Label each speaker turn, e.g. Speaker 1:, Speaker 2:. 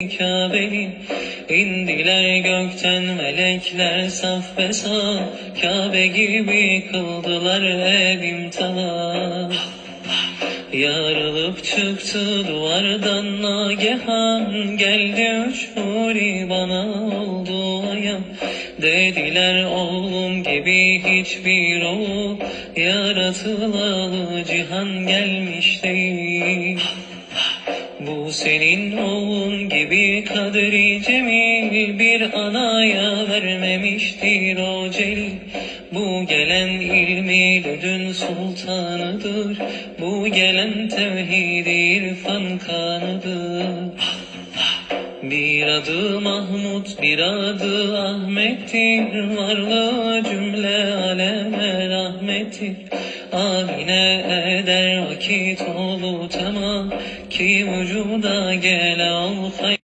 Speaker 1: Kabe'yi indiler gökten melekler saf ve saf. Kabe gibi kıldılar elim tamam Yarılıp çıktı duvardan nagehan. Geldi üç huri bana oldu ayan Dediler oğlum gibi hiçbir oğul Yaratılalı cihan gelmiş değil bu senin oğlun gibi kadri cemil bir anaya vermemiştir o celil. Bu gelen ilmi ledün sultanıdır. Bu gelen tevhid irfan kanıdır. Bir adı Mahmud, bir adı Ahmet'tir. Varlığı cümle rahmettir. Amine eder vakit oldu tamam ki vücuda gel al hay-